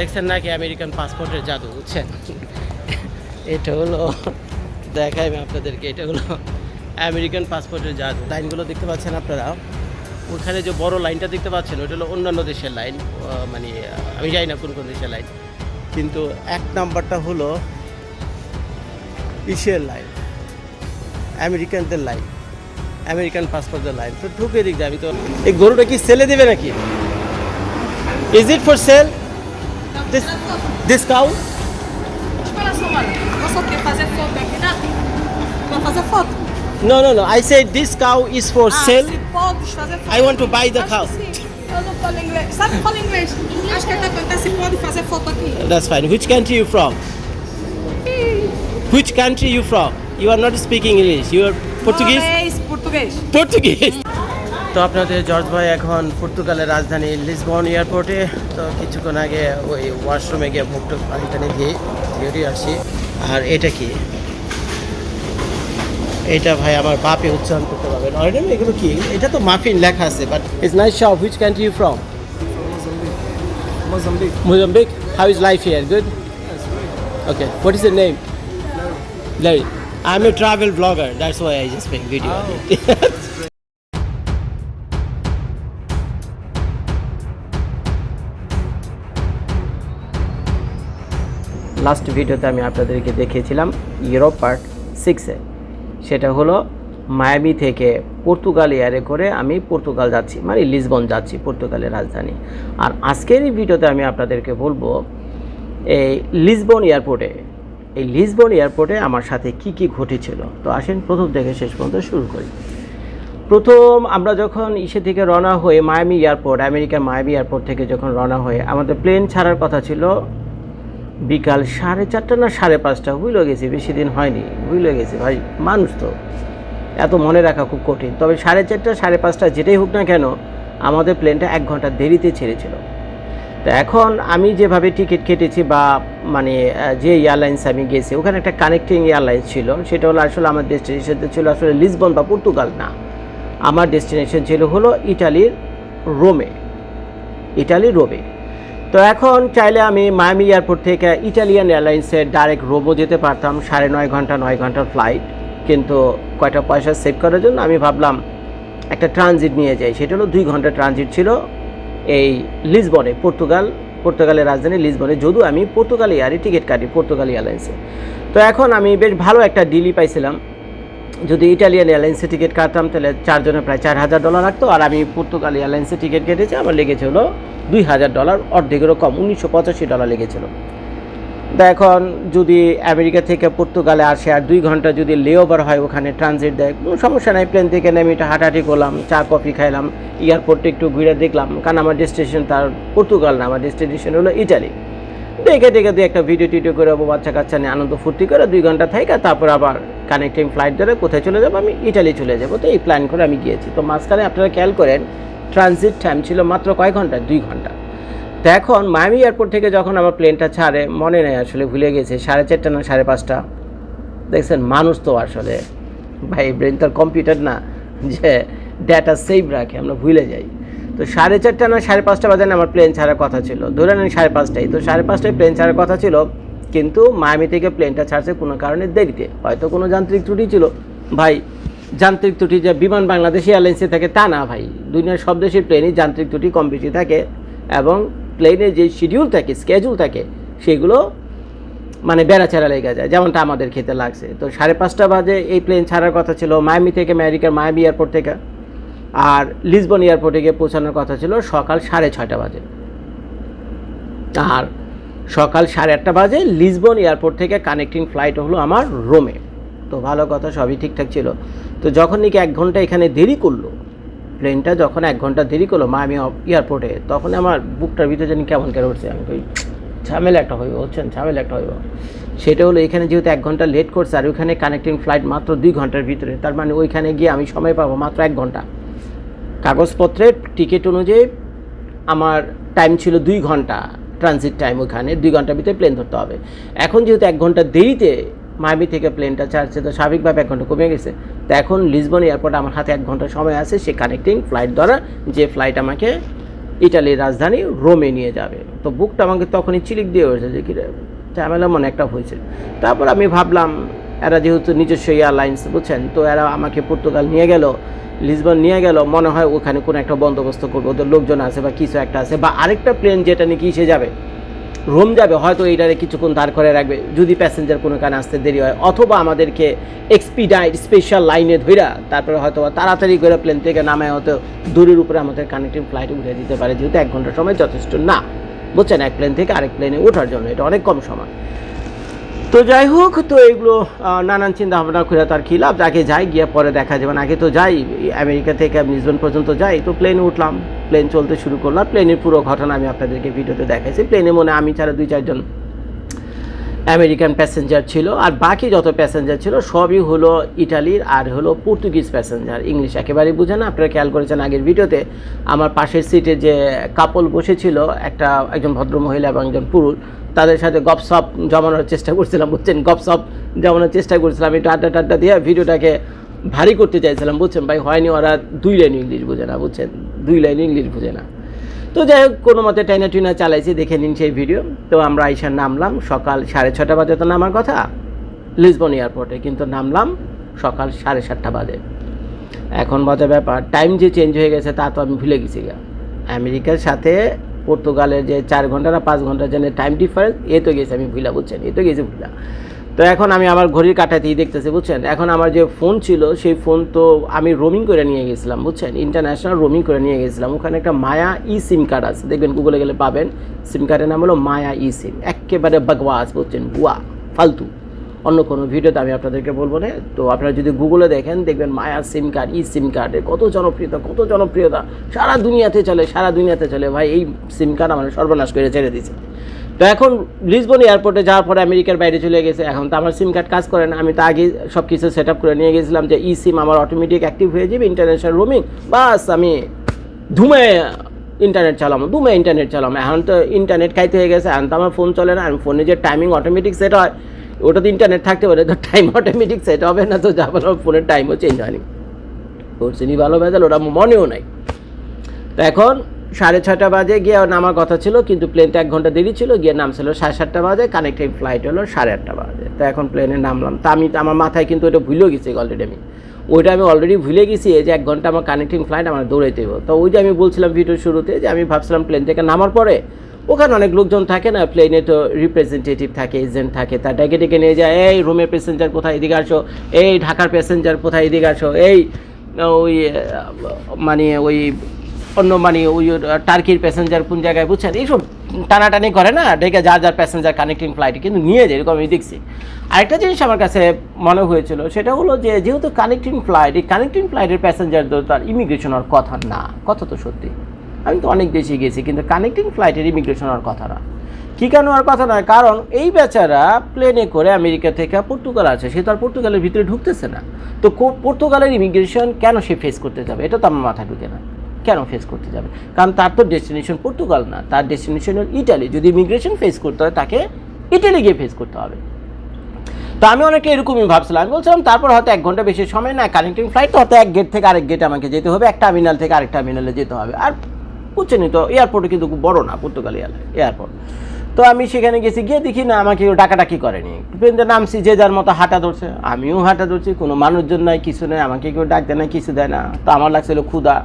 দেখছেন নাকি আমেরিকান পাসপোর্টের জাদু, বুঝছেন? এটা হলো, দেখাই আমি আপনাদেরকে, এটা হলো আমেরিকান পাসপোর্টের জাদু। লাইনগুলো দেখতে পাচ্ছেন আপনারা? ওখানে যে বড় লাইনটা দেখতে পাচ্ছেন ওটা হলো অন্যান্য দেশের লাইন মানে আমি জানি না কোন কোন দেশের লাইন, কিন্তু এক নাম্বারটা হলো ইসের লাইন, আমেরিকানদের লাইন, আমেরিকান পাসপোর্টের লাইন। তো ঢুকে দিক আমি তো এই গরুটা কি সেলে দেবে নাকি? Is it for sale This, cow? Você quer fazer foto aqui, fazer foto? No, no, no. I said this cow is for ah, sale. Se podes fazer foto. I want to buy the Acho cow. Eu não falo inglês. Sabe inglês? Acho que até acontece pode fazer foto aqui. That's fine. Which country you from? Which country you from? You are not speaking English. You are Portuguese? Portuguese. Portuguese. তো আপনাদের George ভাই এখন পর্তুগালের রাজধানী Lisbon এয়ারপোর্টে তো কিছুক্ষণ আগে ওই ওয়াশরুমে গিয়ে মুখ টুক পানি টানি দিয়ে আসি আর এটা কি এটা ভাই আমার বাপে উচ্চারণ করতে পারবেন অলরেডি এগুলো কি এটা তো মাফিন লেখা আছে but it's nice shop which country you from Mozambique. Mozambique how is life here good Okay, what is your name? Larry. I'm a travel vlogger. That's why I just make video. on last ভিডিওতে আমি আপনাদেরকে দেখিয়েছিলাম Europe part সিক্সে সেটা হলো Miami থেকে Portugal এয়ারে করে আমি পর্তুগাল যাচ্ছি মানে লিসবন যাচ্ছি, পর্তুগালের রাজধানী। আর আজকের এই ভিডিওতে আমি আপনাদেরকে বলব, এই লিসবন এয়ারপোর্টে এই লিসবন এয়ারপোর্টে আমার সাথে কি কি ঘটেছিল? তো আসেন প্রথম থেকে শেষ পর্যন্ত শুরু করি। প্রথম আমরা যখন ইসে থেকে রওনা হয়ে মায়ামি এয়ারপোর্ট আমেরিকার মায়ামি এয়ারপোর্ট থেকে যখন রওনা হয়ে আমাদের প্লেন ছাড়ার কথা ছিল বিকাল সাড়ে চারটা না সাড়ে পাঁচটা? ভুলে গেছি, বেশি দিন হয়নি। ভুলে গেছি, ভাই। মানুষ তো। এত মনে রাখা খুব কঠিন। তবে সাড়ে চারটা, সাড়ে পাঁচটা যেটাই হোক না কেন, আমাদের প্লেনটা এক ঘণ্টা দেরিতে ছেড়েছিল। তো এখন আমি যেভাবে টিকিট কেটেছি বা মানে যে এয়ারলাইন্স আমি গেছি, ওখানে একটা কানেক্টিং এয়ারলাইন্স ছিল। সেটা হলো আসলে আমার ডেস্টিনেশন ছিল আসলে লিসবন বা পর্তুগাল না। আমার ডেস্টিনেশন ছিল হলো ইটালির রোমে। ইটালির রোমে। তো এখন চাইলে আমি মায়ামি এয়ারপোর্ট থেকে ইটালিয়ান এয়ারলাইন্সের ডাইরেক্ট রোবো যেতে পারতাম, সাড়ে নয় ঘণ্টা, নয় ঘণ্টার ফ্লাইট কিন্তু কয়টা পয়সা সেভ করার জন্য আমি ভাবলাম একটা ট্রানজিট নিয়ে যাই। সেটা হলো দুই ঘণ্টা ট্রানজিট ছিল এই লিসবনে পর্তুগাল পর্তুগালের রাজধানী লিসবনে যদিও আমি পর্তুগাল এয়ারে টিকিট কাটি পর্তুগাল এয়ারলাইন্সে তো এখন আমি বেশ ভালো একটা ডিলই পাইছিলাম। যদি ইটালিয়ান এয়ারলাইন্সে টিকিট কাটতাম, তাহলে চারজনে প্রায় চার হাজার ডলার লাগতো। আর আমি পর্তুগাল এয়ারলাইন্সে টিকিট কেটেছি, আমার লেগেছে হলো দুই হাজার ডলার অর্ধেকেরও কম, উনিশশো পঁচাশি ডলার লেগেছিল। তো এখন যদি আমেরিকা থেকে পর্তুগালে আসে, আর দুই ঘণ্টা যদি লেওভার হয় ওখানে ট্রানজিট দেয়, কোনো সমস্যা নাই প্লেন থেকে নেমে একটু হাঁটাহাঁটি করলাম, চা কফি খাইলাম এয়ারপোর্টে একটু ঘুরে দেখলাম, কারণ আমার ডেস্টিনেশন তার পর্তুগাল না, আমার ডেস্টিনেশন হলো ইটালি দেখে দেখে দুই একটা ভিডিও টিডিও করে যাব বাচ্চা কাচ্চা নিয়ে আনন্দ ফুর্তি করে দুই ঘণ্টা থেকে তারপর আবার কানেক্টিং ফ্লাইট ধরে কোথায় চলে যাব, আমি ইটালি চলে যাব। তো এই প্ল্যান করে আমি গিয়েছি। তো মাঝখানে আপনারা খেয়াল করেন ট্রানজিট টাইম ছিল মাত্র কয় ঘণ্টা? দুই ঘণ্টা। তো এখন মায়ামি এয়ারপোর্ট থেকে যখন আমার প্লেনটা ছাড়ে, মনে নেই আসলে, ভুলে গেছে, সাড়ে চারটা না সাড়ে পাঁচটা? দেখছেন, মানুষ তো আসলে। ভাই ব্রেন তো কম্পিউটার না, যে ডেটা সেভ রাখে, আমরা ভুলে যাই। তো সাড়ে চারটা না সাড়ে পাঁচটা বাজে না আমার প্লেন ছাড়ার কথা ছিল। ধরে নেন সাড়ে পাঁচটায়। তো সাড়ে পাঁচটায় প্লেন ছাড়ার কথা ছিল, কিন্তু মায়ামি থেকে প্লেনটা ছাড়ছে কোনো কারণে দেরিতে। হয়তো কোনো যান্ত্রিক ত্রুটি ছিল। ভাই, যান্ত্রিক ত্রুটি যে বিমান বাংলাদেশ এয়ারলাইন্সে থাকে তা না ভাই। দুনিয়ার সব দেশের প্লেনই যান্ত্রিক ত্রুটি কম বেশি থাকে এবং প্লেনের যে শিডিউল থাকে স্কেজুল থাকে, সেগুলো মানে বেড়াচেরা লেগে যায়, যেমনটা আমাদের খেতে লাগছে। তো সাড়ে পাঁচটা বাজে এই প্লেন ছাড়ার কথা ছিল মায়ামি থেকে, আমেরিকার মায়ামি এয়ারপোর্ট থেকে। আর লিসবন এয়ারপোর্টে গিয়ে পৌঁছানোর কথা ছিল সকাল সাড়ে ছয়টা বাজে। আর সকাল সাড়ে আটটা বাজে লিসবন এয়ারপোর্ট থেকে কানেক্টিং ফ্লাইট হলো আমার রোমে। তো ভালো কথা, সবই ঠিকঠাক ছিল। তো যখন নাকি এক ঘণ্টা এখানে দেরি করল, প্লেনটা যখন এক ঘণ্টা দেরি করল, মা মায়ামি এয়ারপোর্টে, তখন আমার বুকটার ভিতরে জানি কেমন কেন উঠছে, আমি কই ঝামেলা একটা হইব হচ্ছেন ঝামেলা একটা হইব। সেটা হলো এখানে যেহেতু এক ঘণ্টা লেট করছে, আর ওইখানে কানেক্টিং ফ্লাইট মাত্র দুই ঘণ্টার ভিতরে, তার মানে ওইখানে গিয়ে আমি সময় পাবো মাত্র এক ঘণ্টা। কাগজপত্রের টিকিট অনুযায়ী আমার টাইম ছিল দুই ঘণ্টা ট্রানজিট টাইম ওখানে দুই ঘণ্টার ভিতরে প্লেন ধরতে হবে। এখন যেহেতু এক ঘণ্টা দেরিতে মায়ামি থেকে প্লেনটা ছাড়ছে তো স্বাভাবিকভাবে এক ঘণ্টা কমে গেছে। তো এখন লিসবন এয়ারপোর্টে আমার হাতে এক ঘণ্টা সময় আছে সে কানেক্টিং ফ্লাইট দ্বারা যে ফ্লাইট আমাকে ইটালির রাজধানী রোমে নিয়ে যাবে। তো বুকটা আমাকে তখনই চিলিক দিয়ে হয়েছে যে কি রে, ঝামেলা মনে একটা হয়েছে। তারপর আমি ভাবলাম এরা যেহেতু নিজস্ব এয়ারলাইন্স বুঝছেন? তো এরা আমাকে পর্তুগাল নিয়ে গেল। লিসবন নিয়ে গেল, মনে হয় ওখানে কোনো একটা বন্দোবস্ত করব, ওদের লোকজন আছে বা কিছু একটা আছে, বা আরেকটা প্লেন যেটা নাকি সে যাবে, রোম যাবে, হয়তো এইটারে কিছুক্ষণ দাঁড় করে রাখবে, যদি প্যাসেঞ্জার কোনো কারণে আসতে দেরি হয়, অথবা আমাদেরকে এক্সপিডাইট স্পেশাল লাইনে ধইরা তারপরে হয়তো তাড়াতাড়ি করে প্লেন থেকে নামায়, হয়তো দূরের উপরে আমাদের কানেক্টিং ফ্লাইট উঠে দিতে পারে, যেহেতু এক ঘণ্টার সময় যথেষ্ট না। বুঝছেন? এক প্লেন থেকে আরেক প্লেনে ওঠার জন্য এটা অনেক কম সময়। তো যাই হোক, তো এগুলো নানান চিন্তা ভাবনা করে তার কি লাভ আগে যাই, গিয়ে পরে দেখা যাবে আগে তো যাই, আমেরিকা থেকে লিসবন পর্যন্ত যাই, তো প্লেনে উঠলাম। প্লেন চলতে শুরু করলাম। প্লেনের পুরো ঘটনা আমি আপনাদেরকে ভিডিওতে দেখাইছি। প্লেনে মনে আমি ছাড়া দুই চারজন আমেরিকান প্যাসেঞ্জার ছিল, আর বাকি যত প্যাসেঞ্জার ছিল সবই হলো ইটালির আর হলো পর্তুগিজ প্যাসেঞ্জার। ইংলিশ একেবারেই বুঝে না, আপনারা খেয়াল করেছেন আগের ভিডিওতে, আমার পাশের সিটে যে কাপল বসেছিল, একটা একজন ভদ্র মহিলা এবং একজন পুরুষ, তাদের সাথে গপসপ জমানোর চেষ্টা করছিলাম, বুঝছেন? গপসপ জমানোর চেষ্টা করছিলাম, একটু আড্ডা টাড্ডা দিয়ে ভিডিওটাকে ভারী করতে চাইছিলাম, বুঝছেন? ভাই, হয়নি ওরা দুই লাইন ইংলিশ বুঝে না, বুঝছেন? দুই লাইন ইংলিশ বুঝে না। তো যাই হোক, কোনো মতে টাইনা টুইনা চালাইছি, দেখে নিন সেই ভিডিও। তো আমরা আইসা নামলাম, সকাল সাড়ে ছটা বাজে তো নামার কথা? লিসবন এয়ারপোর্টে, কিন্তু নামলাম সকাল সাড়ে সাতটা বাজে। এখন মজার ব্যাপার, টাইম যে চেঞ্জ হয়ে গেছে, তা তো আমি ভুলে গেছি গা। আমেরিকার সাথে পর্তুগালের যে চার ঘণ্টা না পাঁচ ঘণ্টার জন্য টাইম ডিফারেন্স, এ তো গেছে, আমি ভুলা, বুঝছেন? এ তো গেছি ভুলা। তো এখন আমি আমার ঘড়ির কাটাতেই দেখতেছি, বুঝছেন? এখন আমার যে ফোন ছিল, সেই ফোন তো আমি রোমিং করে নিয়ে গেছিলাম, বুঝছেন? ইন্টারন্যাশনাল রোমিং করে নিয়ে গেছিলাম। ওখানে একটা মায়া ই সিম কার্ড আছে। দেখবেন গুগলে গেলে পাবেন। সিম কার্ডের নাম হলো মায়া ই সিম একেবারে বকওয়াস বুঝছেন? বুয়া ফালতু। অন্য কোনো ভিডিওতে আমি আপনাদেরকে বলব না। তো আপনারা যদি গুগলে দেখেন, দেখবেন মায়া সিম কার্ড ই সিম কার্ডের কত জনপ্রিয়তা কত জনপ্রিয়তা। সারা দুনিয়াতে চলে, সারা দুনিয়াতে চলে। ভাই, এই সিম কার্ড আমার সর্বনাশ করে ছেড়ে দিয়েছে তো এখন লিসবন এয়ারপোর্টে যাওয়ার পরে আমেরিকার বাইরে চলে গেছে। এখন তো আমার সিম কার্ড কাজ করে না। আমি তো আগে সব কিছু সেট আপ করে নিয়ে গেছিলাম যে ই সিম আমার অটোমেটিক অ্যাক্টিভ হয়ে যাবে ইন্টারন্যাশনাল রোমিং বাস, আমি ধুমে ইন্টারনেট চালাম দুমে ইন্টারনেট চালাম এখন তো ইন্টারনেট খাইতে হয়ে গেছে। এখন তো আমার ফোন চলে না। আমি ফোনে যে টাইমিং অটোমেটিক সেট হয়, ওটা তো ইন্টারনেট থাকতে পারে। তো টাইম অটোমেটিক সেট হবে না, তো যা বলো ফোনের টাইমও চেঞ্জ হয়নি। ওর চিনি ভালো ভেজাল, ওটা মনেও নাই। তো এখন সাড়ে ছটা বাজে গিয়ে নামার কথা ছিল, কিন্তু প্লেনটা এক ঘণ্টা দেরি ছিল, গিয়ে নামছিল সাড়ে সাতটা বাজে কানেক্টিং ফ্লাইট হলো সাড়ে আটটা বাজে। তো এখন প্লেনে নামলাম। তা আমি, আমার মাথায় কিন্তু ওটা ভুলেও গেছি অলরেডি আমি। ওইটা আমি অলরেডি ভুলে গেছি যে এক ঘণ্টা আমার কানেক্টিং ফ্লাইট আমার দৌড়াইতে হবে তো ওই যে আমি বলছিলাম ভিডিওর শুরুতে যে আমি ভাবছিলাম প্লেন থেকে নামার পরে, ওখানে অনেক লোকজন থাকে না প্লেনে তো রিপ্রেজেন্টেটিভ থাকে এজেন্ট থাকে তার ডেকে ডেকে নিয়ে যায়, এই রুমের প্যাসেঞ্জার কোথায়? এদিকে আসো। এই ঢাকার প্যাসেঞ্জার কোথায়? এদিকে আসো। এই, ওই মানে ওই অন্য মানে ওই টার্কির প্যাসেঞ্জার কোন জায়গায় বুঝছেন? এইসব টানাটানি করে না ডেকে যার যার প্যাসেঞ্জার কানেক্টিং ফ্লাইট কিন্তু নিয়ে যায়, এরকম আমি দেখছি। আরেকটা জিনিস আমার কাছে মনে হয়েছিল, সেটা হলো যে যেহেতু কানেক্টিং ফ্লাইট এই কানেক্টিং ফ্লাইটের প্যাসেঞ্জার তো তার ইমিগ্রেশন হওয়ার কথা না, কথা তো সত্যি। আমি তো অনেক দেশে গেছি, কিন্তু কানেক্টিং ফ্লাইটের ইমিগ্রেশন হওয়ার কথা না। কী কেন হওয়ার কথা নয় কারণ এই বেচারা প্লেনে করে আমেরিকা থেকে পর্তুগাল আছে, সে তো আর পর্তুগালের ভিতরে ঢুকতেছে না। তো পর্তুগালের ইমিগ্রেশন কেন সে ফেস করতে যাবে? এটা তো আমার মাথায় ঢুকে না। কেন ফেস করতে যাবে? কারণ তার তো ডেস্টিনেশন পর্তুগাল না। তার ডেস্টিনেশন হল ইটালি। যদি ইমিগ্রেশন ফেস করতে হয়, তাকে ইটালি গিয়ে ফেস করতে হবে। তো আমি অনেকে এরকমই ভাবছিলাম। আমি বলছিলাম, তারপর হয়তো এক ঘণ্টা বেশি সময় না কানেক্টিং ফ্লাইট তো হয়তো এক গেট থেকে আরেক গেট আমাকে যেতে হবে এক টার্মিনাল থেকে আরেক টার্মিনালে যেতে হবে। আর বুঝছেনি তো এয়ারপোর্টে কিন্তু খুব বড় না, পর্তুগাল এয়ারপোর্ট তো আমি সেখানে গেছি, গিয়ে দেখি না, আমাকে কেউ ডাকাডাকি করেনি। ট্রেনতে নামছি যে যার মতো হাঁটা ধরছে, আমিও হাঁটা ধরছি, কোনো মানুষজন নাই, কিছু নেই, আমাকে কেউ ডাক দেয় না, কিছু দেয় না। তো আমার লাগছিল ক্ষুধা।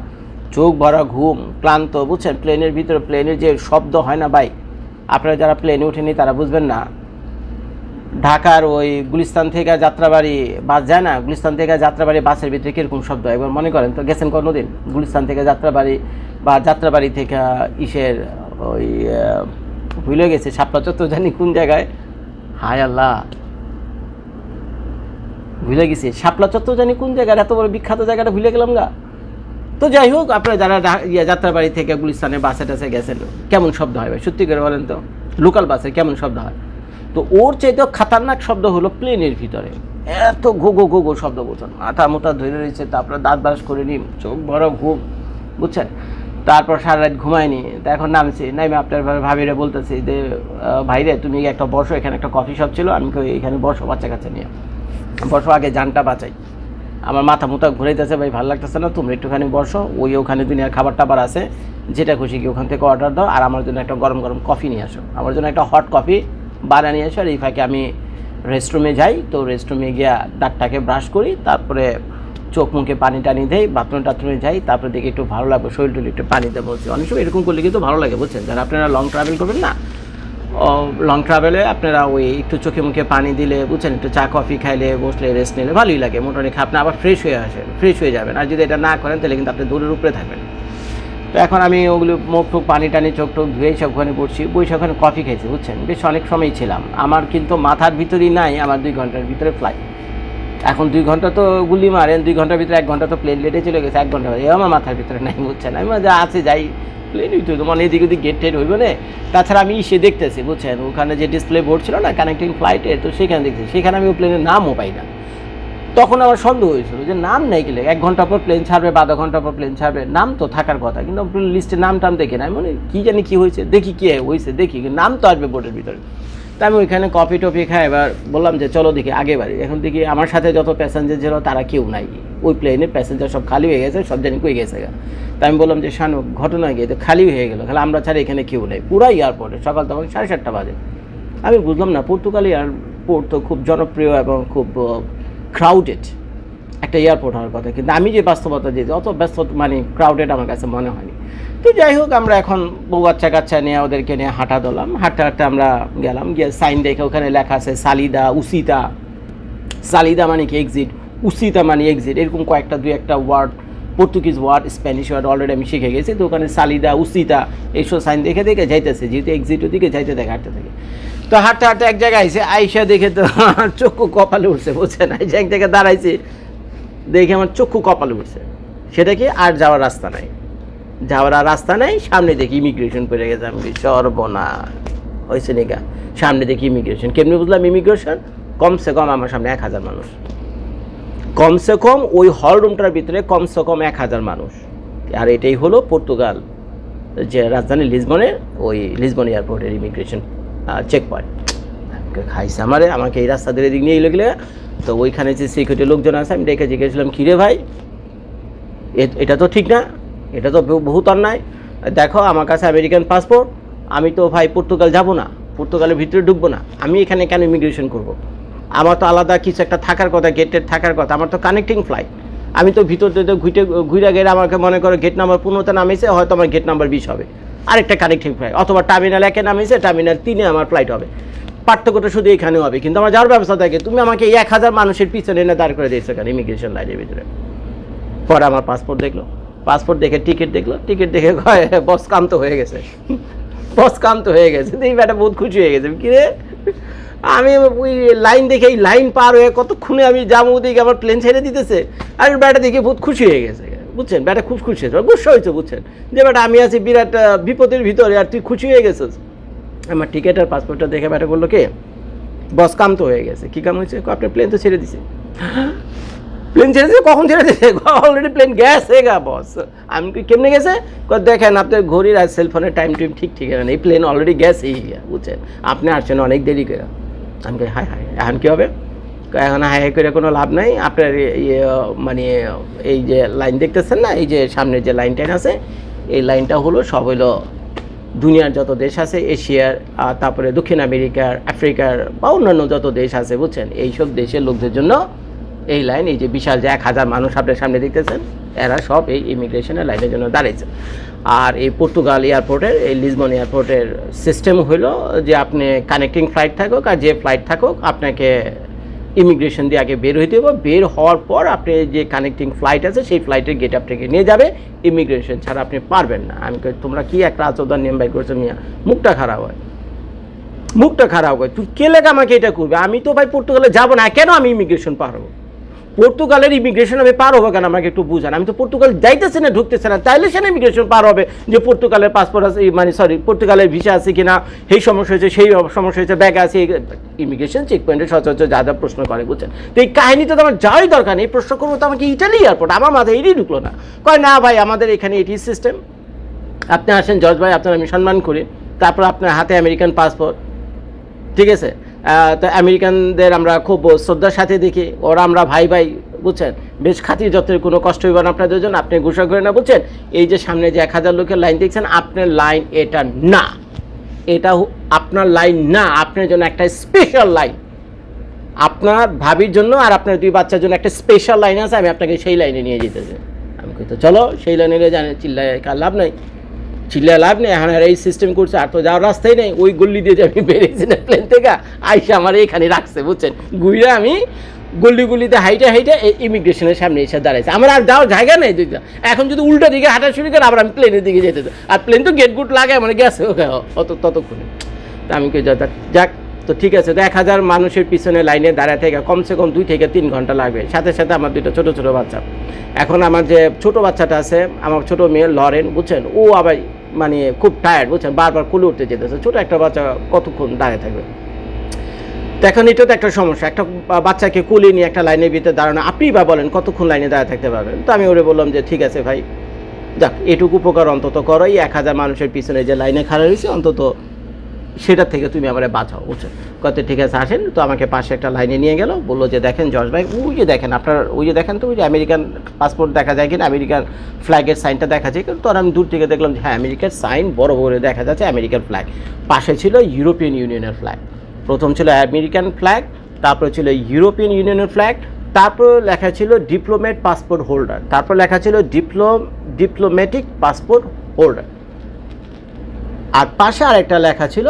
চোখ ভরা ঘুম, ক্লান্ত, বুঝছেন? প্লেনের ভিতরে প্লেনের যে শব্দ হয় না ভাই, আপনারা যারা প্লেনে উঠেনি তারা বুঝবেন না। ঢাকার ওই গুলিস্তান থেকে যাত্রাবাড়ি বাস যায় না? গুলিস্তান থেকে যাত্রাবাড়ি বাসের ভিতরে কীরকম শব্দ? একবার মনে করেন তো, গেছেন কোনোদিন? গুলিস্তান থেকে যাত্রাবাড়ি বা যাত্রাবাড়ি থেকে ইসের ওই ভুলে গেছে সাপলা চত্বর জানি কোন জায়গায়? হায় আল্লাহ। ভুলে গেছি। শাপলা চত্বর জানি কোন জায়গায়? এত বড় বিখ্যাত জায়গাটা ভুলে গেলাম গা। তো যাই হোক, আপনারা যারা যাত্রাবাড়ি থেকে গুলিস্তানে বাসে টাসে গেছেন, কেমন শব্দ হয় ভাই? সত্যি করে বলেন তো। লোকাল বাসে কেমন শব্দ হয়? তো ওর চাইতেও খাতারনাক শব্দ হলো প্লেনের ভিতরে। এত ঘো ঘো ঘো ঘো শব্দ বলছেন মাথা মোটা ধরে রয়েছে তারপরে দাঁত বাস করে নিই চোখ বড় ঘুম, বুঝছেন? তারপর সারা রাত ঘুমায়নি। তা এখন নামছি। নাইমে আপনার ভা- ভাবিরে বলতেছি যে ভাইরে, তুমি একটা বসো, এখানে একটা কফি শপ ছিল, আমি এখানে বসো, বাচ্চা কাচ্চা নিয়ে। বসো, আগে জানটা বাঁচাই। আমার মাথা মুথা ঘুরাইতেছে, ভাই, ভালো লাগতেছে না, তোমরা একটুখানি বসো, ওই ওখানে দুনিয়ার খাবার টাবার আছে, যেটা খুশি কি ওখান থেকে অর্ডার দাও, আর আমার জন্য একটা গরম গরম কফি নিয়ে আসো। আমার জন্য একটা হট কফি বানা নিয়ে আসো, আর এই ফাঁকে আমি রেস্টরুমে যাই, তো রেস্টরুমে গিয়া দাঁতটাকে ব্রাশ করি, তারপরে চোখ মুখে পানি টানি দেয় বাথরুম টাথরুমে যাই, তারপরে দেখি একটু ভালো লাগবে, শরীর টরীর একটু পানিতে বলছি অনেক সময় এরকম করলে কিন্তু ভালো লাগে, বুঝছেন? যারা আপনারা লং ট্রাভেল করবেন না লং ট্রাভেলে আপনারা ওই একটু চোখে মুখে পানি দিলে, বুঝছেন, একটু চা কফি খাইলে, বসলে রেস্ট নিলে ভালোই লাগে। মোটামুটি আপনি আবার ফ্রেশ হয়ে আসেন ফ্রেশ হয়ে যাবেন। আর যদি এটা না করেন, তাহলে কিন্তু আপনি দূরের উপরে থাকবেন। তো এখন আমি ওগুলো মুখ টুক, পানি টানি, চোখ টোক ধুয়ে সব ওখানে পড়ছি, বসে ওখানে কফি খেয়েছি বুঝছেন? বেশ অনেক সময়ই ছিলাম। আমার কিন্তু মাথার ভিতরেই নাই, আমার দুই ঘণ্টার ভিতরে ফ্লাইট এখন দুই ঘণ্টা তো গুলি মারেন, দুই ঘণ্টার ভিতরে এক ঘণ্টা তো প্লেন লেটে চলে গেছে, এক ঘণ্টা এ আমার মাথার ভিতরে নাই, বুঝছেন? আমি যা আছে, যাই প্লেন হইতো মানে এদিক ওদিক গেট টেট হইব না? তাছাড়া আমি সে দেখতেছি, বুঝছেন? ওখানে যে ডিসপ্লে বোর্ড ছিল না কানেক্টিং ফ্লাইটে তো সেখানে দেখতেছি, সেখানে আমি ও প্লেনের নামও পাই না। তখন আমার সন্দেহ হয়েছিল যে নাম নেই গেলে এক ঘণ্টা পর প্লেন ছাড়বে, বা আধা ঘণ্টা পর প্লেন ছাড়বে, নাম তো থাকার কথা, কিন্তু লিস্টে নাম টাম দেখে না মনে কী জানি কী হয়েছে? দেখি কী হয়েছে, দেখি নাম তো আসবে বোর্ডের ভিতরে। তা আমি ওইখানে কফি টফি খাই, এবার বললাম যে চলো দেখি, আগে বাড়ি। এখন দেখি আমার সাথে যত প্যাসেঞ্জার ছিল তারা কেউ নাই। ওই প্লেনের প্যাসেঞ্জার সব খালি হয়ে গেছে, সব জানি কই গেছে তা আমি বললাম যে, শানু, ঘটনা গিয়ে তো খালি হয়ে গেলো। তাহলে আমরা ছাড়া এখানে কেউ নেই। পুরা এয়ারপোর্টে সকাল তখন সাড়ে সাতটা বাজে। আমি বুঝলাম না, পর্তুগাল এয়ারপোর্ট তো খুব জনপ্রিয় এবং খুব ক্রাউডেড একটা এয়ারপোর্ট হওয়ার কথা, কিন্তু আমি যে বাস্তবতা যে অত ব্যস্ত মানে ক্রাউডেড আমার কাছে মনে হয়নি। তো যাই হোক, আমরা এখন বউ বাচ্চা কাচ্চা নিয়ে ওদেরকে নিয়ে হাঁটা দিলাম হাঁটতে হাঁটতে আমরা গেলাম, গিয়ে সাইন দেখে ওখানে লেখা আছে, সালিদা উসিতা। সালিদা মানে কি এক্সিট উসিতা মানে এক্সিট এরকম কয়েকটা, দুই একটা word Portuguese word Spanish word already আমি শিখে গেছি। তো ওখানে সালিদা উসিতা, এইসব সাইন দেখে দেখে যাইতেছে, যেহেতু এক্সিট ওদিকে যাইতে থাকে, হাঁটতে থাকে। তো হাঁটতে হাঁটতে এক জায়গায় আইসে, আইসা দেখে তো চক্ষু কপালে উঠছে, বুঝছেন? আইসা এক জায়গায় দাঁড়াইছে দেখে আমার চক্ষু কপাল উঠছে। সেটা কি আর যাওয়ার রাস্তা নাই? যাওয়ার আর রাস্তা নেই সামনে দেখি ইমিগ্রেশন পড়ে গেছে আমি বলি, সর্বনাশ। হয়েছে নিকা সামনে দেখি ইমিগ্রেশন কেমনি বুঝলাম ইমিগ্রেশন কমসে কম আমার সামনে এক হাজার মানুষ। কমসে কম ওই হল রুমটার ভিতরে কমসে কম এক হাজার মানুষ। আর এটাই হলো পর্তুগাল যে রাজধানী লিসবনের ওই লিসবন এয়ারপোর্টের ইমিগ্রেশন চেক পয়েন্ট খাইছে আমারে আমাকে এই রাস্তা ধরে দিক নিয়ে গেলে তো ওইখানে যে সিকিউরিটি লোকজন আছে, আমি ডেকে জিজ্ঞেসলাম কিরে ভাই? এটা তো ঠিক না। এটা তো বহু- বহুত অন্যায়। দেখো, আমার কাছে আমেরিকান পাসপোর্ট আমি তো ভাই পর্তুগাল যাব না। পর্তুগালের ভিতরে ঢুকবো না। আমি এখানে কেন ইমিগ্রেশন করব। আমার তো আলাদা কিছু একটা থাকার কথা গেটের থাকার কথা, আমার তো কানেক্টিং ফ্লাইট আমি তো ভিতর দিয়ে ঘুরে ঘুরে গেলে আমাকে মনে করো গেট নাম্বার পনেরোতে নামিয়েছে, হয়তো আমার গেট নাম্বার বিশ হবে। আরেকটা কানেক্টিং ফ্লাইট অথবা টার্মিনাল একে নামিয়েছে টার্মিনাল তিনে আমার ফ্লাইট হবে। পার্থক্যটা শুধু এখানেও হবে। কিন্তু আমার যাওয়ার ব্যবস্থা থাকে, তুমি আমাকে এক হাজার মানুষের পিছনে এনে দাঁড় করে দিয়েছ কেন ইমিগ্রেশন লাইনের ভিতরে? পরে আমার পাসপোর্ট দেখল। পাসপোর্ট দেখে টিকিট দেখল টিকিট দেখে বস কান্ত হয়ে গেছে। বস কান্ত হয়ে গেছে। এই ব্যাটা বহুত খুশি হয়ে গেছে। কি রে আমি ওই লাইন দেখে, এই লাইন পার হয়ে কতক্ষণে আমি যাব ওদিকে? আমার প্লেন ছেড়ে দিতেছে। আর ব্যাটা দেখে বহুত খুশি হয়ে গেছে। বুঝছেন? ব্যাটা খুব খুশি হয়েছে। গুসা হয়েছে, বুঝছেন? যে ব্যাটা আমি আছি বিরাট বিপদের ভিতরে। আর তুই খুশি হয়ে গেছিস? আমার টিকিট আর পাসপোর্টটা দেখে ব্যাটা বলল, কে? বস, কাম তো হয়ে গেছে। কী কাম হয়েছে? আপনার প্লেন তো ছেড়ে দিছে। প্লেন ছেড়ে দিয়েছে কখন ছেড়ে দিয়েছে অলরেডি প্লেন গেছে গা, বস। আমি কেমনে গেছে? দেখেন, আপনার ঘড়ির আর সেলফোনের টাইম টাইম ঠিক ঠিক আছে এই প্লেন অলরেডি গেছে বুঝছেন? আপনি আসছেন অনেক দেরি করে। আমি হাই হাই এখন কী হবে? এখন হাই হাই করে কোনো লাভ নাই। আপনার ইয়ে মানে এই যে লাইন দেখতেছেন না? এই যে সামনে যে লাইন টাইন আছে, এই লাইনটা হলো, সব হলো দুনিয়ার যত দেশ আছে, এশিয়ার তারপরে দক্ষিণ আমেরিকার, আফ্রিকার বা অন্যান্য যত দেশ আছে, বুঝছেন? এইসব দেশের লোকদের জন্য এই লাইন এই যে বিশাল যে এক হাজার মানুষ আপনার সামনে দেখতেছেন, এরা সব এই ইমিগ্রেশনের লাইনের জন্য দাঁড়িয়েছে। আর এই পর্তুগাল এয়ারপোর্টের এই লিসবন এয়ারপোর্টের সিস্টেম হলো যে আপনি কানেক্টিং ফ্লাইট থাকুক আর যে ফ্লাইট থাকুক, আপনাকে ইমিগ্রেশন দিয়ে আগে বের হইতে হবে। বের হওয়ার পর আপনি যে কানেক্টিং ফ্লাইট আছে, সেই ফ্লাইটের গেট আপনাকে নিয়ে যাবে। ইমিগ্রেশন ছাড়া আপনি পারবেন না। আমি তোমরা কি একটা আচরদার নিয়ম বাই করছ মিয়া? মুখটা খারাপ হয়। মুখটা খারাপ হয়। তুই কে লেগে আমাকে এটা করবে? আমি তো ভাই পর্তুগালে যাব না। কেন আমি ইমিগ্রেশন পার হব? পর্তুগালের ইমিগ্রেশন আমি পার হব কেন? আমাকে একটু বুঝান। আমি তো পর্তুগাল যাইতেছি না, ঢুকতেছে না। তাইলে সেখানে ইমিগ্রেশন পার হবে যে পর্তুগালের পাসপোর্ট আছে মানে সরি পর্তুগালের ভিসা আছে কিনা, সেই সমস্যা হয়েছে, সেই সমস্যা হয়েছে, ব্যাগ আছে ইমিগ্রেশন চেক পয়েন্টে সচরাচর যা যা প্রশ্ন করে, বুঝছেন? তো এই কাহিনীটা তো আমার যাওয়াই দরকার নেই, প্রশ্ন করব তো আমাকে ইটালি এয়ারপোর্ট আমার মাথায় এটাই ঢুকলো না। কয়, না ভাই, আমাদের এখানে এটি সিস্টেম আপনি আসেন, জজ ভাই, আপনার আমি সম্মান করি। তারপর আপনার হাতে আমেরিকান পাসপোর্ট ঠিক আছে? তো আমেরিকানদের আমরা খুব শ্রদ্ধার সাথে দেখি। ওরা আমরা ভাই ভাই, বুঝছেন? বেশ খাতির যত্নের কোনো কষ্ট হইব না আপনাদের জন্য। আপনি ঘোষণা করে না, বুঝছেন? এই যে সামনে যে এক হাজার লোকের লাইন দেখছেন, আপনার লাইন এটা না। এটা আপনার লাইন না। আপনার জন্য একটা স্পেশাল লাইন। আপনার ভাবির জন্য আর আপনার দুই বাচ্চার জন্য একটা স্পেশাল লাইন আছে, আমি আপনাকে সেই লাইনে নিয়ে যেতে চাই। আমি কই তো চলো, সেই লাইনে নিয়ে জানে, চিল্লায় কার লাভ নাই। চিল্লায় লাভ নেই, এখন আর এই সিস্টেম করছে, আর তো যাওয়ার রাস্তাই নেই। ওই গল্লি দিয়ে যে আমি বেরিয়েছি না প্লেন থেকে, আইসে আমার এখানে রাখছে, বুঝছেন? ঘুরে আমি গল্লি হাইটে হাইটে ইমিগ্রেশনের সামনে এসে দাঁড়াইছে। আমার আর যাওয়ার জায়গা নেই দুইটা এখন যদি উল্টা দিকে হাঁটা শুরু করে, আবার আমি প্লেনের দিকে যেতে আর প্লেন তো গেট গুট লাগে মানে গেছে ওকে অত ততক্ষণে। তা আমি কেউ যাক। তো ঠিক আছে, তো এক হাজার মানুষের পিছনে লাইনে দাঁড়ায় থেকে কমসে কম দুই থেকে তিন ঘণ্টা লাগবে। সাথে সাথে আমার দুটো ছোটো ছোটো বাচ্চা। এখন আমার যে ছোটো বাচ্চাটা আছে, আমার ছোট মেয়ে লরেন, বুঝছেন? ও আবার মানে খুব টায়ার্ড বুঝছেন? বারবার কুলে উঠতে যেতেছে। ছোটো একটা বাচ্চা কতক্ষণ দাঁড়িয়ে থাকবে? তো এখন এটা তো একটা সমস্যা। একটা বাচ্চাকে কুলে নিয়ে একটা লাইনের ভিতরে দাঁড়ানো, আপনি বা বলেন কতক্ষণ লাইনে দাঁড়িয়ে থাকতে পারবেন? তো আমি ওরে বললাম যে, ঠিক আছে ভাই, যাক, এটুকু উপকার অন্তত করো। এই এক হাজার মানুষের পিছনে যে লাইনে খাড়া রয়েছে, অন্তত সেটা থেকে তুমি আমার বাঁচাও বুঝছেন কত ঠিক আছে, আসেন। তো আমাকে পাশে একটা লাইনে নিয়ে গেল, বলল যে, দেখেন জর্জ ভাই, ওই যে দেখেন, আপনার, ওই যে দেখেন তো, ওই যে আমেরিকান পাসপোর্ট দেখা যায় কিনা আমেরিকান ফ্ল্যাগের সাইনটা দেখা যায় কিন্তু আমি দূর থেকে দেখলাম যে হ্যাঁ আমেরিকার সাইন বড় বড় দেখা যাচ্ছে আমেরিকান ফ্ল্যাগ পাশে ছিল ইউরোপিয়ান ইউনিয়নের ফ্ল্যাগ প্রথম ছিল আমেরিকান ফ্ল্যাগ তারপরে ছিল ইউরোপিয়ান ইউনিয়নের ফ্ল্যাগ তারপর লেখা ছিল ডিপ্লোমেট পাসপোর্ট হোল্ডার তারপর লেখা ছিল ডিপ্লো ডিপ্লোম্যাটিক পাসপোর্ট হোল্ডার আর পাশে আরেকটা লেখা ছিল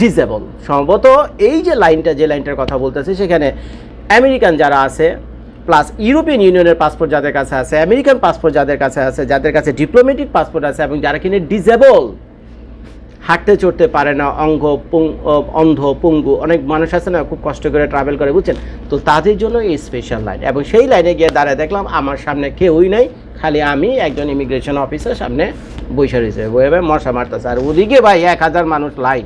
ডিজেবল সম্ভবত এই যে লাইনটা, যে লাইনটার কথা বলতেছে, সেখানে আমেরিকান যারা আছে, প্লাস ইউরোপিয়ান ইউনিয়নের পাসপোর্ট যাদের কাছে আছে, আমেরিকান পাসপোর্ট যাদের কাছে আছে, যাদের কাছে ডিপ্লোমেটিক পাসপোর্ট আছে এবং যারা কিনে ডিসেবল। হাঁটতে চড়তে পারে না, অঙ্গ, পুং- অন্ধ, পুঙ্গু, অনেক মানুষ আছে না খুব কষ্ট করে ট্রাভেল করে, বুঝছেন? তো তাদের জন্য এই স্পেশাল লাইন এবং সেই লাইনে গিয়ে দাঁড়ায় দেখলাম আমার সামনে কেউই নাই, খালি আমি একজন ইমিগ্রেশন অফিসার সামনে বৈশা রয়েছে। বইয়ে মশা মারতেছে। আর ওদিকে ভাই এক হাজার মানুষ লাইন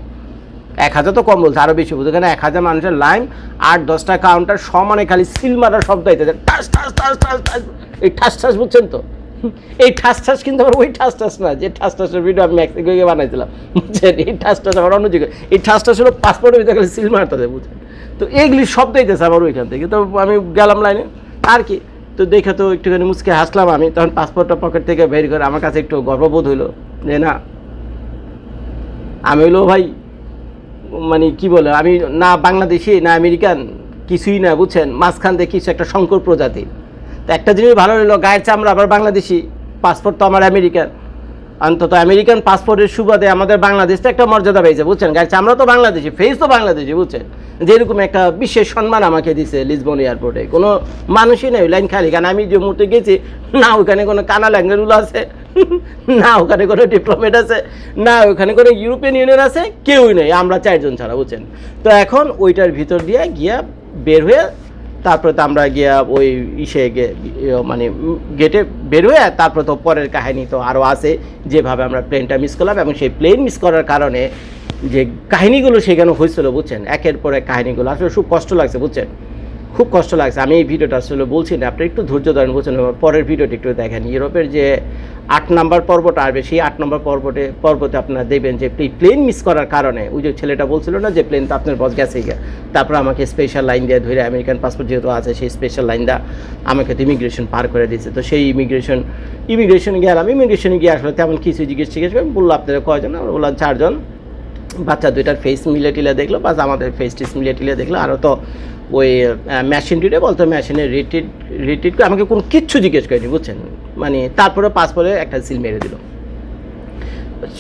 এক হাজার তো কম বলছে আরও বেশি বলছে। এক হাজার মানুষের লাইন আট, দশটা কাউন্টার সমানে খালি সিল মারার শব্দ হইতেছে ঠাস ঠাস ঠাস ঠাস, এই ঠাস ঠাস বুঝছেন তো? এই ঠাস ঠাস কিন্তু আমার ওই ঠাস ঠাস না যে ঠাস ঠাসের ভিডিও আমি মেক্সিকো গিয়ে বানাইছিলাম। বুঝছেন? এই ঠাস ঠাস আমার অন্য জায়গায় এই ঠাস ঠাস হলো পাসপোর্টের ভিতরে খালি সিল মারতে দেয়, বুঝছেন? তো এইগুলি শব্দ হইতেছে আমার ওইখান থেকে। তো আমি গেলাম লাইনে আর কি? তো দেখে তো একটুখানি মুচকে হাসলাম আমি। তখন পাসপোর্টটা পকেট থেকে বের করে আমার কাছে একটু গর্ববোধ হইল। যে না, আমি হইল ভাই মানে কি বলে, আমি না বাংলাদেশি, না আমেরিকান, কিছুই না, বুঝছেন? মাঝখান দিয়ে কিছু একটা শঙ্কর প্রজাতি তো একটা জিনিস ভালো হলো, গায়ের চামড়া আবার বাংলাদেশি পাসপোর্ট তো আমার আমেরিকান অন্তত আমেরিকান পাসপোর্টের সুবাদে আমাদের বাংলাদেশ তো একটা মর্যাদা পেয়েছে, বুঝছেন? গায়ের চামড়া তো বাংলাদেশি ফেস তো বাংলাদেশি, বুঝছেন? যেরকম একটা বিশেষ সম্মান আমাকে দিছে লিসবন এয়ারপোর্টে কোনো মানুষই নেই, লাইন খালি, কারণ আমি যে মুহূর্তে গেছি, না ওখানে কোনো কানা ল্যাঙ্গেরুল আছে, না ওখানে কোনো ডিপ্লোমেট আছে, না ওখানে কোনো ইউরোপিয়ান ইউনিয়ন আছে, কেউই নেই, আমরা চারজন ছাড়া, বুঝছেন? তো এখন ওইটার ভিতর দিয়ে গিয়া বের হয়ে তারপরে তো আমরা গিয়া ওই ইসে ইয়ে মানে গেটে বেরোয়, তারপরে তো পরের কাহিনী তো আরও আছে, যেভাবে আমরা প্লেনটা মিস করলাম এবং সেই প্লেন মিস করার কারণে যে কাহিনীগুলো সেখানে হয়েছিল, বুঝছেন? একের পর কাহিনীগুলো। আসলে খুব কষ্ট লাগছে, বুঝছেন? খুব কষ্ট লাগছে। আমি এই ভিডিওটা আসলে বলছি না, আপনি একটু ধৈর্য ধরেন বুঝছেন পরের ভিডিওটা একটু দেখেন। ইউরোপের যে আট নম্বর পর্বটা আসবে, সেই আট নম্বর পর্বতে পর্বতে আপনারা দেখবেন যে প্লেন মিস করার কারণে, ওই যে ছেলেটা বলছিল না যে প্লেন তো আপনার বস গেছে তারপর আমাকে স্পেশাল লাইন দিয়ে ধরে আমেরিকান পাসপোর্ট যেহেতু আছে, সেই স্পেশাল লাইনটা আমাকে তো ইমিগ্রেশন পার করে দিয়েছে। তো সেই ইমিগ্রেশন ইমিগ্রেশনে গেলাম। ইমিগ্রেশনে গিয়ে আসলে তেমন কিছু জিজ্ঞেস জিজ্ঞেস করে বলল আপনারা কয়জন? আমরা বললাম, চারজন। বাচ্চা দুইটার ফেস মিলে টিলে দেখল, বাস আমাদের ফেস টিস মিলে টিলে দেখল। আরও তো ওই মেশিন টিটে বলতো মেশিনে রিটেড রিটেড আমাকে কোনো কিচ্ছু জিজ্ঞেস করেনি, বুঝছেন? মানে তারপরে পাসপোর্টে একটা সিল মেরে দিল।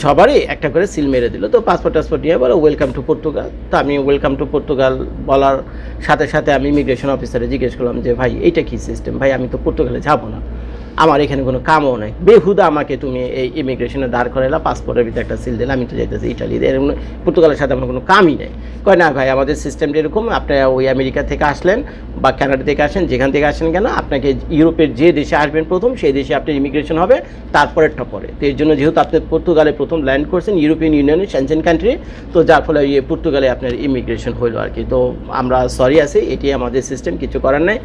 সবারই একটা করে সিল মেরে দিল। তো পাসপোর্ট টাসপোর্ট নিয়ে বলো ওয়েলকাম টু পর্তুগাল তো আমি ওয়েলকাম টু পর্তুগাল বলার সাথে সাথে আমি ইমিগ্রেশন অফিসারে জিজ্ঞেস করলাম যে, ভাই, এইটা কী সিস্টেম ভাই, আমি তো পর্তুগালে যাব না। আমার এখানে কোনো কামও নেই। বেহুদা আমাকে তুমি এই ইমিগ্রেশনে দাঁড় করাইলা পাসপোর্টের ভিতরে একটা সিল দিলে, আমি তো যাইতেছি ইটালি এরকম পর্তুগালের সাথে আমার কোনো কামই নেই। কয়, না ভাই, আমাদের সিস্টেমটা এরকম, আপনি ওই আমেরিকা থেকে আসলেন বা কানাডা থেকে আসেন, যেখান থেকে আসেন কেন, আপনাকে ইউরোপের যে দেশে আসবেন প্রথম, সেই দেশে আপনার ইমিগ্রেশন হবে, তারপরেরটা পরে। তো এর জন্য যেহেতু আপনি পর্তুগালে প্রথম ল্যান্ড করছেন ইউরোপিয়ান ইউনিয়নের সেনজেন কান্ট্রি তো যার ফলে ইয়ে পর্তুগালে আপনার ইমিগ্রেশন হইল আর কি তো আমরা সরি আছি, এটি আমাদের সিস্টেম কিছু করার নাই।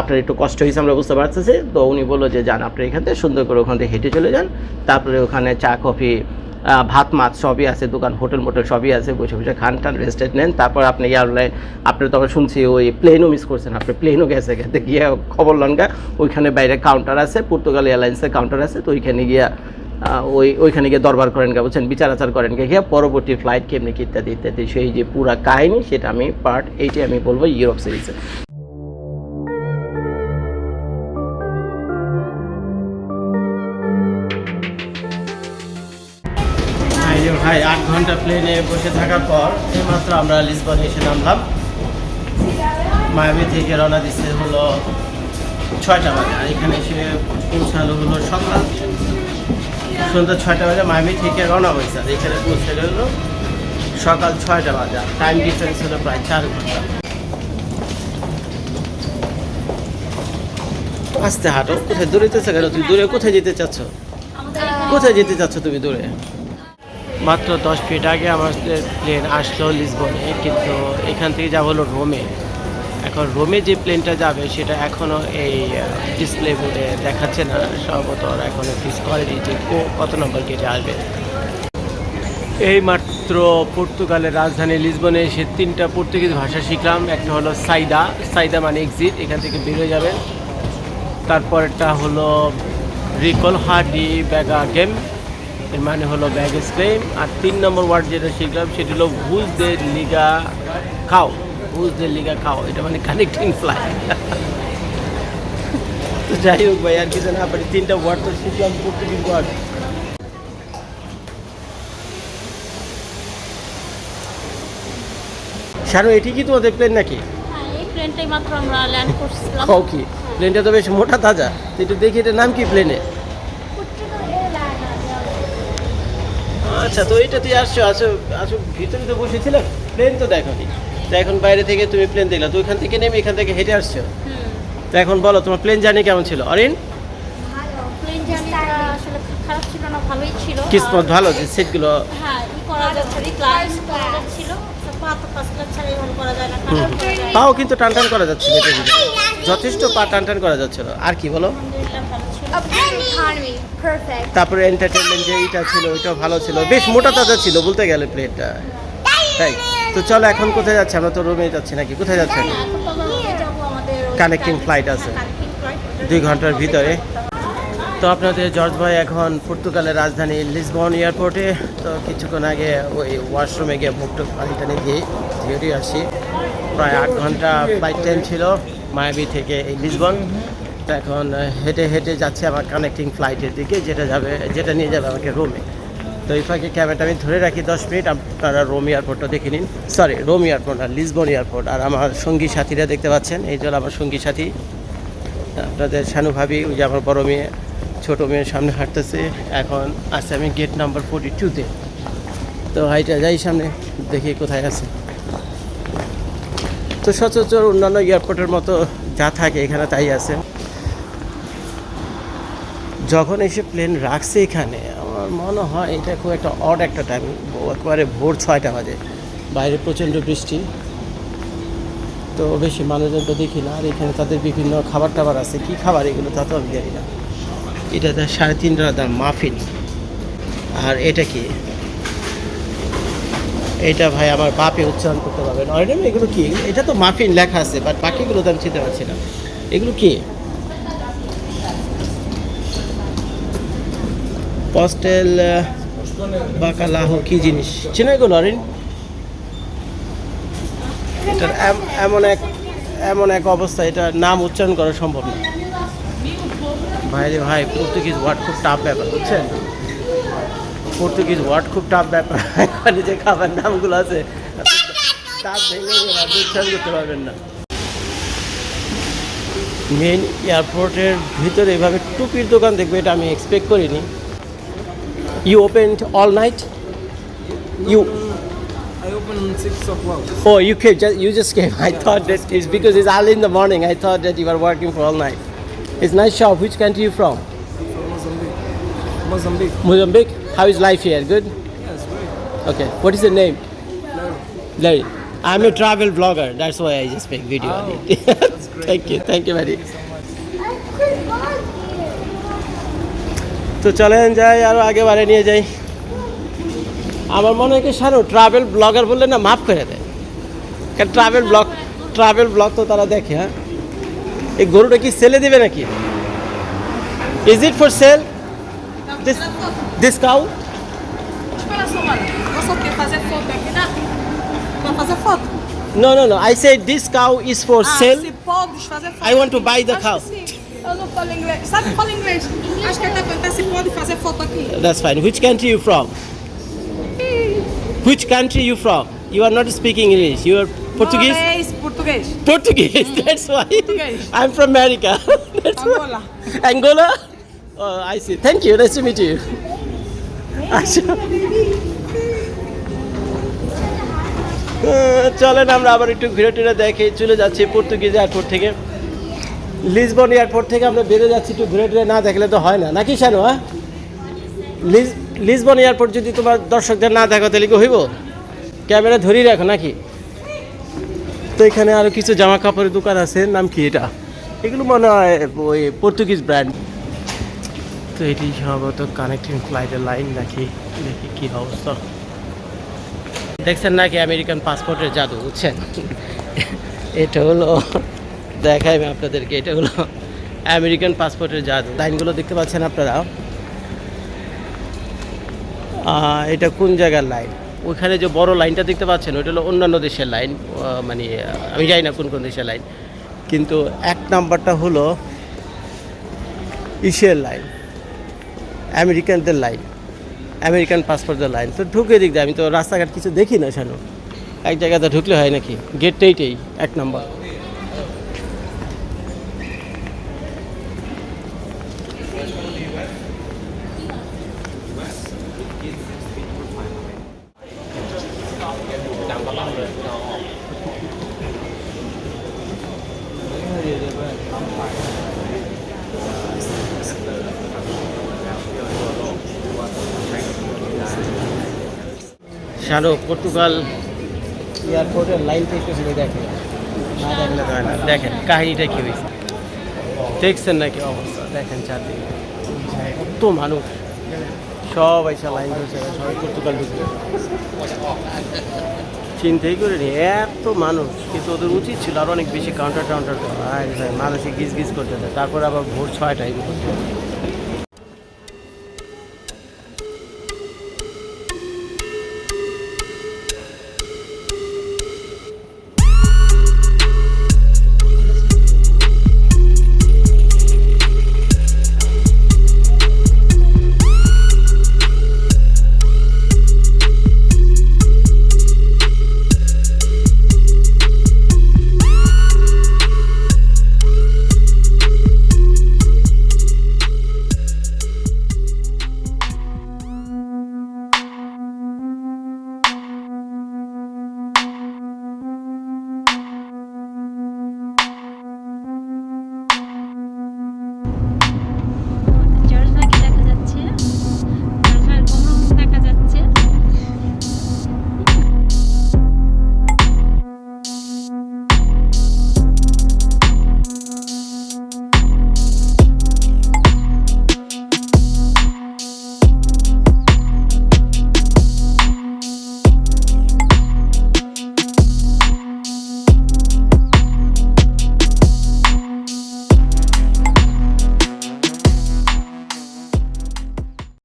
আপনার একটু কষ্ট হয়েছে আমরা বুঝতে পারতেছি। তো উনি বলল যে যান। আপনি এখান থেকে সুন্দর করে ওখান থেকে হেঁটে চলে যান। তারপরে ওখানে চা, কফি ভাত, মাছ সবই আছে, দোকান, হোটেল, মোটেল সবই আছে। বসে বসে খান টান রেস্টেড নেন। তারপর আপনি এয়ারলাইন আপনি তখন শুনছি ওই প্লেনও মিস করছেন। আপনি প্লেনও গেছে, গেতে গিয়ে খবর লনগা ওইখানে বাইরে কাউন্টার আছে পর্তুগাল এয়ারলাইন্সের কাউন্টার আছে। তো ওইখানে গিয়া ওই, ওইখানে গিয়ে দরবার করেন গা বলছেন বিচার আচার করেন গিয়ে পরবর্তী ফ্লাইট কেমনি ইত্যাদি ইত্যাদি, সেই যে পুরা কাহিনী, সেটা আমি পার্ট এইটাই আমি বলব ইউরোপ সিরিজে ঘণ্টা প্লেনে বসে থাকার পর এইমাত্র আমরা লিসবনে এসে নামলাম। মায়ামি থেকে রওনা দিচ্ছে হলো ছয়টা বাজে, আর এখানে এসে পৌঁছালো হলো সকাল সন্ধ্যা ছয়টা বাজে মায়ামি থেকে রওনা হয়েছে। আর এখানে পৌঁছে গেল সকাল ছয়টা বাজে টাইম ডিফারেন্স হলো প্রায় চার ঘণ্টা। আস্তে হাঁটো, কোথায় দূরে যেতেছে কেন? তুমি দূরে কোথায় যেতে চাচ্ছ? কোথায় যেতে চাচ্ছ তুমি দূরে? মাত্র দশ মিনিট আগে আমাদের প্লেন আসলো লিসবনে কিন্তু এখান থেকে যা হলো রোমে এখন রোমে যে প্লেনটা যাবে, সেটা এখনও এই ডিসপ্লে বোর্ডে দেখাচ্ছে না। সম্ভবত এখনও ফিক্স করেনি যে কত নম্বর গেটে আসবে। এই মাত্র পর্তুগালের রাজধানী লিসবনে এসে তিনটা পর্তুগিজ ভাষা শিখলাম। একটা হলো সাইদা সাইদা মানে এক্সিট এখান থেকে বেরোয় যাবেন। তারপরেরটা হলো রিকল হাডি ব্যাগা গেম এর মানে হলো ব্যাগেজ ক্লেম আর তিন নম্বর ওয়ার্ড যেটা শিখলাম সেটা হলো ভুজ দে লিগা খাও। ভুজ দে লিগা খাও এটা মানে কানেক্টিং ফ্লাই তো যাই হোক ভাই আর কিছু না পারি তিনটা ওয়ার্ড তো শিখলাম পর্তুগিজ ওয়ার্ড শানু এটি কি তোমাদের প্লেন নাকি? হ্যাঁ প্লেনটাই মাত্র আমরা ল্যান্ড করছিলাম। খাও কি? প্লেনটা তো বেশ মোটা তাজা। তো একটু দেখি এটার নাম কি প্লেনে আচ্ছা তো এইটা তুই আসছো আসো আসো ভিতরে তো বসেছিলাম প্লেন তো দেখোনি তো এখন বাইরে থেকে তুমি প্লেন দেখলা তো ওইখান থেকে নেমে এখান থেকে হেঁটে আসছো। হুম। তো এখন বলো তোমার প্লেন জার্নি কেমন ছিল? অরিন? প্লেন জার্নিটা আসলে খারাপ ছিল না ভালোই ছিল। কিসমত ভালো যে সিটগুলো হ্যাঁ ই করা যাচ্ছে ক্লাস করা যাচ্ছিল পাও কিন্তু টান টান করা যাচ্ছিল এটা কিন্তু যথেষ্ট পা টান টান করা যাচ্ছিল। আর কি বলো? তারপরে এন্টারটেনমেন্ট যে এইটা ছিল ওইটাও ভালো ছিল। বেশ মোটা তাজা ছিল বলতে গেলে প্লেটটা তাই। তো চলো এখন কোথায় যাচ্ছে? আমরা তো রুমে যাচ্ছি নাকি? কোথায় যাচ্ছেন? কানেক্টিং flight আছে। দুই ঘণ্টার ভিতরে। তো আপনাদের জর্জ ভাই এখন পর্তুগালের রাজধানী লিসবন এয়ারপোর্টে। তো কিছুক্ষণ আগে ওই ওয়াশরুমে গিয়ে মুখ টুক পানি টানি দিয়ে ধীরে আসি। প্রায় আট ঘণ্টা ফ্লাইট টাইম ছিল মায়াবি থেকে এই লিসবন। তো এখন হেঁটে হেঁটে যাচ্ছে আমার কানেক্টিং ফ্লাইটের দিকে, যেটা যাবে, যেটা নিয়ে যাবে আমাকে রোমে তো এই ফাঁকে ক্যামেরাটা আমি ধরে রাখি দশ মিনিট, আপনারা রোম এয়ারপোর্টটা দেখে নিন। সরি রোম এয়ারপোর্ট আর লিসবন এয়ারপোর্ট আর আমার সঙ্গী সাথীরা দেখতে পাচ্ছেন, এই জন্য আমার সঙ্গী সাথী। আপনাদের শানু ভাবি, ওই যে আমার বড় মেয়ে, ছোটো মেয়ের সামনে হাঁটতেছে। এখন আছে আমি গেট নাম্বার ফোর্টি টুতে তো হাইটা যাই সামনে, দেখি কোথায় আছে। তো সচরাচর অন্যান্য এয়ারপোর্টের মতো যা থাকে, এখানে তাই আছে। যখন এসে প্লেন রাখছে এখানে, আমার মনে হয় এটা খুব একটা অড একটা টাইম একেবারে ভোর ছয়টা বাজে। বাইরে প্রচণ্ড বৃষ্টি। তো বেশি মানুষজন তো দেখি না, আর এখানে তাদের বিভিন্ন খাবার টাবার আছে। কি খাবার এগুলো, তা তো আমি জানি না। এটা তার সাড়ে তিন দাম মাফিন আর এটা কি? এটা ভাই আমার বাপে উচ্চারণ করতে পারবেন অরিডাম এগুলো কি? এটা তো মাফিন লেখা আছে বাট বাকিগুলো তো আমি চিনতে পারছি না। এগুলো কি? পস্টেল বাকালাহ কি জিনিস? চেনো এগুলো, অরিন? এটার এমন এক এমন এক অবস্থা এটা নাম উচ্চারণ করা সম্ভব না। ভাই রে ভাই পর্তুগিজ ওয়ার্ড খুব টাফ ব্যাপার, বুঝছেন? পর্তুগিজ ওয়ার্ড খুব টাফ ব্যাপার। এখানে যে খাবার নামগুলো আছে টাফ ভেঙে উচ্চারণ করতে পারবেন না। মেন এয়ারপোর্টের ভিতরে এভাবে টুপির দোকান দেখবে, এটা আমি এক্সপেক্ট করিনি। You opened all night? No, you. No, no. I opened six o'clock. Oh, you came, just, you just came. I yeah, thought is because it's early in the morning. I thought that you were working for all night. It's nice shop. Which country you from? From Mozambique. Mozambique. Mozambique. How is life here? Good. Yes, great. Okay. What is the name? Larry. Larry. I'm a travel blogger. That's why I just make video oh, on it. thank you. Thank you very much. তো চলেন যাই আরও আগে বাড়ে নিয়ে যাই আমার মনে হয় কি সারো ট্রাভেল ব্লগার বললে না মাফ করে দেয় কারণ ট্রাভেল ব্লগ ট্রাভেল ব্লগ তো তারা দেখে হ্যাঁ এই গরুটা কি সেলে দেবে নাকি is it for sale This-. This cow foto? No no no I say this cow is for Ah, sale foto. I want to buy the cow. Eu não falo inglês. Sabe fala inglês? Acho que perguntando se pode fazer foto aqui. That's fine. Which country you from? Which country you from? You are not speaking English. You are Portuguese. Português. Português. Portuguese. That's why. Português. I'm from America. That's Angola. why. Angola. Oh, I see. Thank you. Nice to meet you. আচ্ছা চলেন আমরা আবার একটু ঘুরে টুরে দেখে চলে যাচ্ছি পর্তুগিজ এয়ারপোর্ট থেকে লিসবন এয়ারপোর্ট থেকে আমরা বেরো যাচ্ছি একটু ঘুরে টুরে না দেখলে তো হয় না। নাকি শানু হ্যাঁ? লিসবন এয়ারপোর্ট যদি তোমার দর্শকদের না দেখো, তাহলে কি হইব? ক্যামেরা ধরেই রাখো নাকি? তো এখানে আরও কিছু জামা কাপড়ের দোকান আছে, নাম কি এটা? এগুলো মনে হয় ওই পর্তুগিজ ব্র্যান্ড তো এটি সম্ভবত কানেক্টিং ফ্লাইটের লাইন নাকি? দেখি কি অবস্থা। দেখছেন নাকি আমেরিকান পাসপোর্টের জাদু, বুঝছেন? এটা হলো দেখাই আমি আপনাদেরকে, এটা হলো আমেরিকান পাসপোর্টের জাদু লাইনগুলো দেখতে পাচ্ছেন আপনারা? এটা কোন জায়গার লাইন? ওইখানে যে বড় লাইনটা দেখতে পাচ্ছেন, ওইটা হলো অন্যান্য দেশের লাইন। মানে আমি জানি না কোন কোন দেশের লাইন। কিন্তু এক নাম্বারটা হলো ইসের লাইন, আমেরিকানদের লাইন, আমেরিকান পাসপোর্টদের লাইন। তো ঢুকে দিক আমি তো রাস্তাঘাট কিছু দেখি না, শানু। এক জায়গাতে ঢুকলে হয় নাকি? গেটটা এইটাই, এক নম্বর। শানু পর্তুগাল। এয়ারপোর্টের একটু শুনে দেখেন। দেখেন কাহিনিটা কী হয়েছে? দেখছেন নাকি? অবস্থা। দেখেন চারদিকে। কত মানুষ। সব এসে লাইন ধরছে সবাই পর্তুগাল ঢুকবে। চিন্তাই করে নি এত মানুষ। কিন্তু ওদের উচিত ছিল আর অনেক বেশি কাউন্টার টাউন্টার করা মানুষে গিজ গিজ করতে। তারপর আবার ভোর ছয়টায়